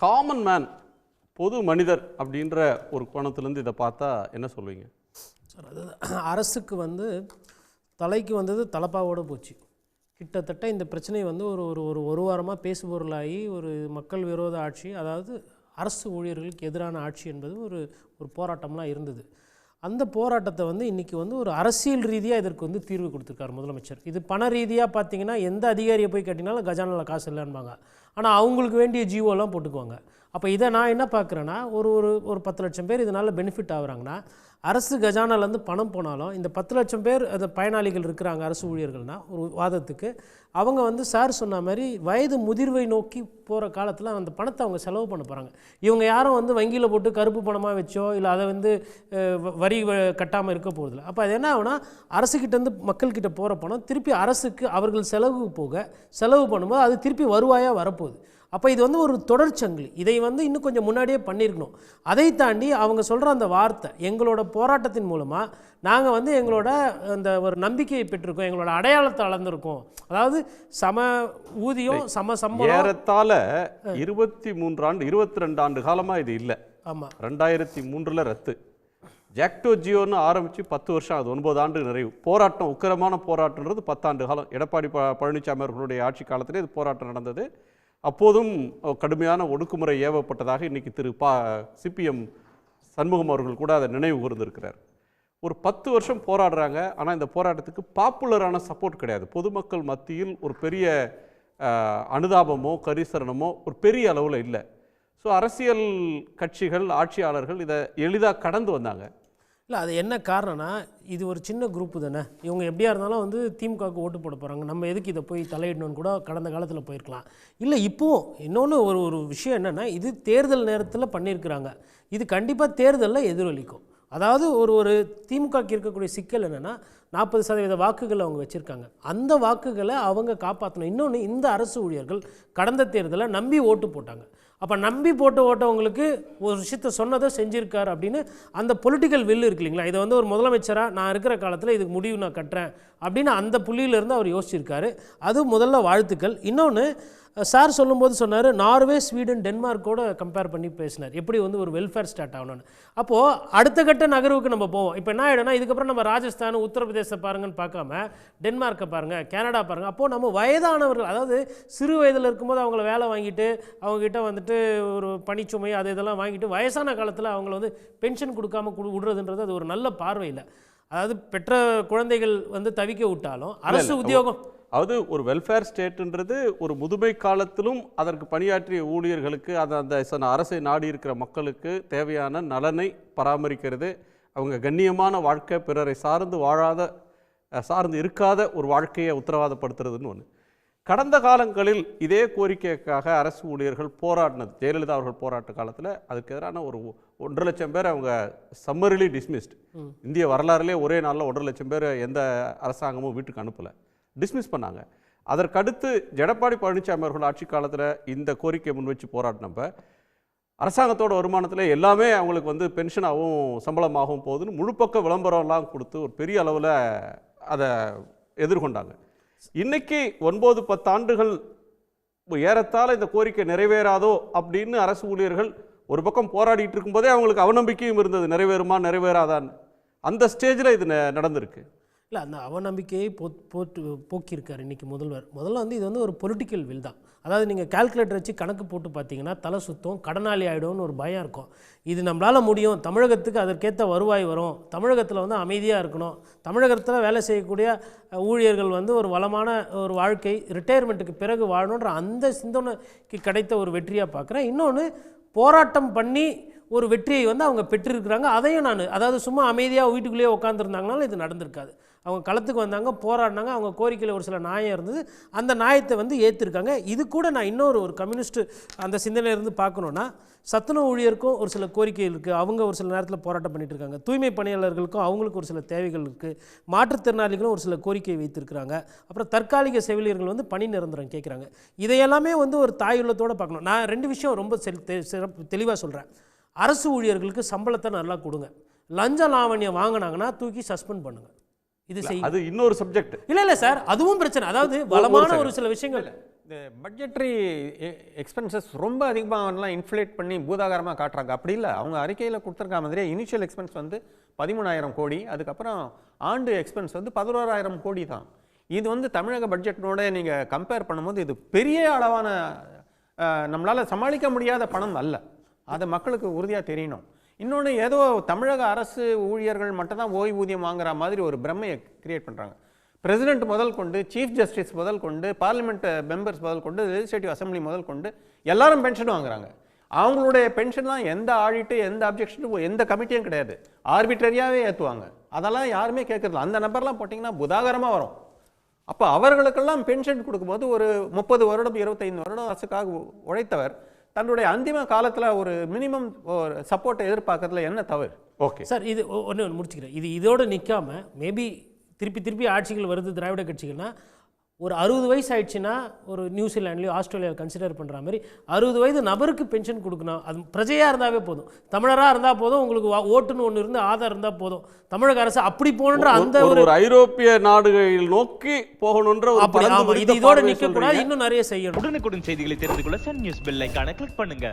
Common man பொது மனிதர் அப்படின்ற ஒரு கோணத்துலேருந்து இதை பார்த்தா என்ன சொல்லுவீங்க சார் அது அரசுக்கு வந்து தலைக்கு வந்தது தலப்பாவோட போச்சு. கிட்டத்தட்ட இந்த பிரச்சனை வந்து ஒரு ஒரு ஒரு ஒரு வாரமாக பேசுபொருளாகி ஒரு மக்கள் விரோத ஆட்சி அதாவது அரசு ஊழியர்களுக்கு எதிரான ஆட்சி என்பது ஒரு ஒரு போராட்டம்லாம் இருந்தது. அந்த போராட்டத்தை வந்து இன்றைக்கி வந்து ஒரு அரசியல் ரீதியாக இதற்கு வந்து தீர்வு கொடுத்துருக்காரு முதலமைச்சர். இது பண ரீதியாக பார்த்தீங்கன்னா எந்த அதிகாரியை போய் கட்டினாலும் கஜானாவில் காசு இல்லைன்பாங்க. ஆனால் அவங்களுக்கு வேண்டிய ஜீவோலாம் போட்டுக்குவாங்க. அப்போ இதை நான் என்ன பார்க்குறேன்னா ஒரு ஒரு ஒரு பத்து லட்சம் பேர் இதனால் பெனிஃபிட் ஆகுறாங்கன்னா அரசு கஜானாலேருந்து பணம் போனாலும் இந்த பத்து லட்சம் பேர் அந்த பயனாளிகள் இருக்கிறாங்க அரசு ஊழியர்கள்னா ஒரு வாதத்துக்கு அவங்க வந்து சார் சொன்ன மாதிரி வயது முதிர்வை நோக்கி போகிற காலத்தில் அந்த பணத்தை அவங்க செலவு பண்ண போகிறாங்க இவங்க யாரும் வந்து வங்கியில் போட்டு கருப்பு பணமாக வச்சோ இல்லை அதை வந்து வ- வரி வ- கட்டாமல் இருக்க போகிறதில்ல அப்போ அது என்ன ஆகுனா அரசுக்கிட்டேருந்து மக்கள்கிட்ட போகிற பணம் திருப்பி அரசுக்கு அவர்கள் செலவு போக செலவு பண்ணும்போது அது திருப்பி வருவாயாக வரப்போகுது. அப்போ இது வந்து ஒரு தொடர்ச்சங்கிலி. இதை வந்து இன்னும் கொஞ்சம் முன்னாடியே பண்ணியிருக்கணும் அதை தாண்டி அவங்க சொல்கிற அந்த வார்த்தை எங்களோட போராட்டத்தின் மூலமாக நாங்கள் வந்து எங்களோட அந்த ஒரு நம்பிக்கையை பெற்றிருக்கோம் எங்களோட அடையாளத்தை அளந்திருக்கோம். அதாவது சம ஊதியம் சம சம்பளம். ஏறத்தாழ இருபத்தி மூன்று ஆண்டு இருபத்தி ரெண்டு ஆண்டு காலமா இது இல்லை. ஆமாம் ரெண்டாயிரத்தி மூன்றுல ரத்து. ஜாக்டோ ஜியோன்னு ஆரம்பிச்சு பத்து வருஷம் ஆகுது ஒன்பது ஆண்டு நிறைவு. போராட்டம் உக்கிரமான போராட்டம்ன்றது பத்தாண்டு காலம். எடப்பாடி ப பழனிசாமி அவர்களுடைய ஆட்சி காலத்திலே இது போராட்டம் நடந்தது. அப்போதும் கடுமையான ஒடுக்குமுறை ஏவப்பட்டதாக இன்றைக்கி திரு பா சிபிஎம் சண்முகம் அவர்கள் கூட அதை நினைவு கூர்ந்திருக்கிறார். ஒரு பத்து வருஷம் போராடுறாங்க ஆனால் இந்த போராட்டத்துக்கு பாப்புலரான சப்போர்ட் கிடையாது. பொதுமக்கள் மத்தியில் ஒரு பெரிய அனுதாபமோ கரிசரணமோ ஒரு பெரிய அளவில் இல்லை. ஸோ அரசியல் கட்சிகள் ஆட்சியாளர்கள் இதை எளிதாக கடந்து வந்தாங்க. இல்லை அது என்ன காரணம்னா இது ஒரு சின்ன குரூப்பு தானே. இவங்க எப்படியா இருந்தாலும் வந்து திமுகவுக்கு ஓட்டு போட போகிறாங்க நம்ம எதுக்கு இதை போய் தலையிடணும்னு கூட கடந்த காலத்தில் போயிருக்கலாம். இல்லை இப்போவும் இன்னொன்று ஒரு ஒரு விஷயம் என்னென்னா இது தேர்தல் நேரத்தில் பண்ணியிருக்கிறாங்க. இது கண்டிப்பாக தேர்தலில் எதிரொலிக்கும். அதாவது ஒரு ஒரு திமுகக்கு இருக்கக்கூடிய சிக்கல் என்னென்னா நாற்பது சதவீத வாக்குகள் அவங்க வச்சுருக்காங்க. அந்த வாக்குகளை அவங்க காப்பாற்றணும் இன்னொன்று இந்த அரசு ஊழியர்கள் கடந்த தேர்தலை நம்பி ஓட்டு போட்டாங்க. அப்போ நம்பி போட்டு ஓட்டவங்களுக்கு ஒரு விஷயத்த சொன்னதை செஞ்சுருக்கார் அப்படின்னு அந்த பொலிட்டிக்கல் வில் இருக்கு இல்லைங்களா? இதை வந்து ஒரு முதலமைச்சராக நான் இருக்கிற காலத்தில் இதுக்கு முடிவு நான் கட்டுறேன் அப்படின்னு அந்த புள்ளியிலேருந்து அவர் யோசிச்சிருக்காரு. அது முதல்ல வாழ்த்துக்கள். இன்னொன்று சார் சொல்லும்போது சொன்னார் நார்வே ஸ்வீடன் டென்மார்க்கோட கம்பேர் பண்ணி பேசினார். எப்படி வந்து ஒரு வெல்ஃபேர் ஸ்டார்ட் ஆகணும்னு. அப்போது அடுத்த கட்ட நகர்வுக்கு நம்ம போவோம். இப்போ என்ன ஆகிடும்னா இதுக்கப்புறம் நம்ம ராஜஸ்தான் உத்தரப்பிரதேச பாருங்கன்னு பார்க்காம டென்மார்க்கை பாருங்கள் கனடா பாருங்கள் அப்போது நம்ம வயதானவர்கள் அதாவது சிறு வயதில் இருக்கும்போது அவங்கள வேலை வாங்கிட்டு அவங்ககிட்ட வந்துட்டு ஒரு பணிச்சுமை அது இதெல்லாம் வாங்கிட்டு வயசான காலத்தில் அவங்கள வந்து பென்ஷன் கொடுக்காம கொடு விடுறதுன்றது அது ஒரு நல்ல பார்வை இல்லை அதாவது பெற்ற குழந்தைகள் வந்து தவிக்க விட்டாலும் அரசு உத்தியோகம் அதாவது ஒரு வெல்ஃபேர் ஸ்டேட்டுன்றது ஒரு முதுமை காலத்திலும் அதற்கு பணியாற்றிய ஊழியர்களுக்கு அந்த அந்த அரசை நாடி இருக்கிற மக்களுக்கு தேவையான நலனை பராமரிக்கிறது. அவங்க கண்ணியமான வாழ்க்கை பிறரை சார்ந்து வாழாத சார்ந்து இருக்காத ஒரு வாழ்க்கையை உத்தரவாதப்படுத்துறதுன்னு ஒன்று கடந்த காலங்களில் இதே கோரிக்கைக்காக அரசு ஊழியர்கள் போராடினது ஜெயலலிதா அவர்கள் போராட்ட காலத்தில் அதுக்கு எதிரான ஒரு ஒன்றரை லட்சம் பேர் அவங்க சம்மரிலி டிஸ்மிஸ்ட் இந்திய வரலாறுலே ஒரே நாளில் ஒன்றரை லட்சம் பேர் எந்த அரசாங்கமும் வீட்டுக்கு அனுப்பலை. டிஸ்மிஸ் பண்ணாங்க. அதற்கடுத்து எடப்பாடி பழனிசாமி அவர்கள் ஆட்சி காலத்தில் இந்த கோரிக்கை முன் வச்சு போராடினப்ப அரசாங்கத்தோட வருமானத்தில் எல்லாமே அவங்களுக்கு வந்து பென்ஷனாகவும் சம்பளமாகவும் போகுதுன்னு முழுப்பக்க விளம்பரம்லாம் கொடுத்து ஒரு பெரிய அளவில் அதை எதிர்கொண்டாங்க. இன்னைக்கு ஒன்பது பத்தாண்டுகள் ஏறத்தாழ இந்த கோரிக்கை நிறைவேறாதோ அப்படின்னு அரசு ஊழியர்கள் ஒரு பக்கம் போராடிட்டு இருக்கும்போதே அவங்களுக்கு அவநம்பிக்கையும் இருந்தது நிறைவேறுமா நிறைவேறாதான்னு. அந்த ஸ்டேஜில் இது ந- நடந்திருக்கு. இல்லை அந்த அவநம்பிக்கையை போ போட்டு போக்கியிருக்கார் இன்றைக்கி முதல்வர். முதல்ல வந்து இது வந்து ஒரு பொலிட்டிக்கல் வில் தான். அதாவது நீங்கள் கால்குலேட்டர் வச்சு கணக்கு போட்டு பார்த்தீங்கன்னா தலை சுத்தம் கடனாளி ஆகிடும்னு ஒரு பயம் இருக்கும். இது நம்மளால் முடியும். தமிழகத்துக்கு அதற்கேற்ற வருவாய் வரும். தமிழகத்தில் வந்து அமைதியாக இருக்கணும். தமிழகத்தில் வேலை செய்யக்கூடிய ஊழியர்கள் வந்து ஒரு வளமான ஒரு வாழ்க்கை ரிட்டையர்மெண்ட்டுக்கு பிறகு வாழணுன்ற அந்த சிந்தனைக்கு கிடைத்த ஒரு வெற்றியாக பார்க்குறேன் இன்னொன்று போராட்டம் பண்ணி ஒரு வெற்றியை வந்து அவங்க பெற்றிருக்கிறாங்க. அதையும் நான் அதாவது சும்மா அமைதியாக வீட்டுக்குள்ளேயே உட்காந்துருந்தாங்கனாலும் இது நடந்திருக்காது. அவங்க களத்துக்கு வந்தாங்க போராடினாங்க அவங்க கோரிக்கையில் ஒரு சில நியாயம் இருந்தது. அந்த நியாயத்தை வந்து ஏற்றிருக்காங்க இது கூட நான் இன்னொரு ஒரு கம்யூனிஸ்ட் அந்த சிந்தனையிலேருந்து பார்க்கணுன்னா சத்துணவு ஊழியருக்கும் ஒரு சில கோரிக்கைகள் இருக்குது அவங்க ஒரு சில நேரத்தில் போராட்டம் பண்ணிட்டு இருக்காங்க. தூய்மை பணியாளர்களுக்கும் அவங்களுக்கு ஒரு சில தேவைகள் இருக்குது மாற்றுத்திறனாளிகளும் ஒரு சில கோரிக்கை வைத்திருக்கிறாங்க. அப்புறம் தற்காலிக செவிலியர்கள் வந்து பணி நிரந்தரம் கேட்குறாங்க. இதையெல்லாமே வந்து ஒரு தாயுள்ளத்தோடு பார்க்கணும். நான் ரெண்டு விஷயம் ரொம்ப தெ- சிறப்பு தெளிவாக சொல்கிறேன் அரசு ஊழியர்களுக்கு சம்பளத்தை நல்லா கொடுங்க. லஞ்ச லாவண்யம் வாங்கினாங்கன்னா தூக்கி சஸ்பெண்ட் பண்ணுங்கள் இது செய்யுங்க அது இன்னொரு சப்ஜெக்ட் இல்லை இல்லை சார் அதுவும் பிரச்சனை. அதாவது பலமான ஒரு சில விஷயங்கள். இந்த பட்ஜெட்ரி எக்ஸ்பென்சஸ் ரொம்ப அதிகமாகலாம் இன்ஃப்ளேட் பண்ணி பூதாகரமாக காட்டுறாங்க. அப்படி இல்லை. அவங்க அறிக்கையில் கொடுத்துருக்க மாதிரியே இனிஷியல் எக்ஸ்பென்ஸ் வந்து பதிமூணாயிரம் கோடி அதுக்கப்புறம் ஆண்டு எக்ஸ்பென்ஸ் வந்து பதினோராயிரம் கோடி தான். இது வந்து தமிழக பட்ஜெட்டினோட நீங்கள் கம்பேர் பண்ணும்போது இது பெரிய அளவான நம்மளால் சமாளிக்க முடியாத பணம் அல்ல. அது மக்களுக்கு உறுதியாக தெரியணும். இன்னொன்று ஏதோ தமிழக அரசு ஊழியர்கள் மட்டும்தான் ஓய்வூதியம் வாங்குற மாதிரி ஒரு பிரமையை கிரியேட் பண்ணுறாங்க பிரசிடென்ட் முதல் கொண்டு சீஃப் ஜஸ்டிஸ் முதல் கொண்டு பார்லிமெண்ட் மெம்பர்ஸ் முதல் கொண்டு லெஜிஸ்லேட்டிவ் அசம்பிளி முதல் கொண்டு எல்லாரும் பென்ஷன் வாங்குறாங்க. அவங்களுடைய பென்ஷன்லாம் எந்த ஆடிட்டு எந்த அப்ஜெக்ஷனும் எந்த கமிட்டியும் கிடையாது. ஆர்பிட்ரரியாகவே ஏற்றுவாங்க அதெல்லாம் யாருமே கேட்கறதில்ல அந்த நம்பர்லாம் போட்டிங்கன்னா புதாகரமாக வரும். அப்போ அவர்களுக்கெல்லாம் பென்ஷன் கொடுக்கும்போது ஒரு முப்பது வருடம் இருபத்தைந்து வருடம் அரசுக்காக உழைத்தவர் தன்னுடைய அந்திம காலத்தில் ஒரு மினிமம் ஒரு சப்போர்ட்டை எதிர்பார்க்கறதுல என்ன தவறு? ஓகே. சார் இது ஒன்று ஒன்று முடிச்சுக்கிறேன். இது இதோடு நிற்காம மேபி திருப்பி திருப்பி ஆட்சிகள் வருது திராவிட கட்சிகள்னா ஒரு அறுபது வயசு ஆயிடுச்சுன்னா ஒரு நியூசிலாண்ட்லேயோ ஆஸ்திரேலியாவில் கன்சிடர் பண்ணுற மாதிரி அறுபது வயது நபருக்கு பென்ஷன் கொடுக்கணும். அது பிரஜையாக இருந்தாவே போதும். தமிழராக இருந்தால் போதும். உங்களுக்கு வா- ஓட்டுன்னு ஒன்று இருந்து ஆதார் இருந்தால் போதும். தமிழக அரசு அப்படி போகணுன்ற அந்த ஒரு ஐரோப்பிய நாடுகளில் நோக்கி போகணுன்ற ஒரு அப்படி இது இதோட நிற்கக்கூடாது. இன்னும் நிறைய செய்யணும். உடனுக்குடன் செய்திகளை தெரிந்து கொள்ள சன் நியூஸ் பெல் ஐகானை கிளிக் பண்ணுங்க.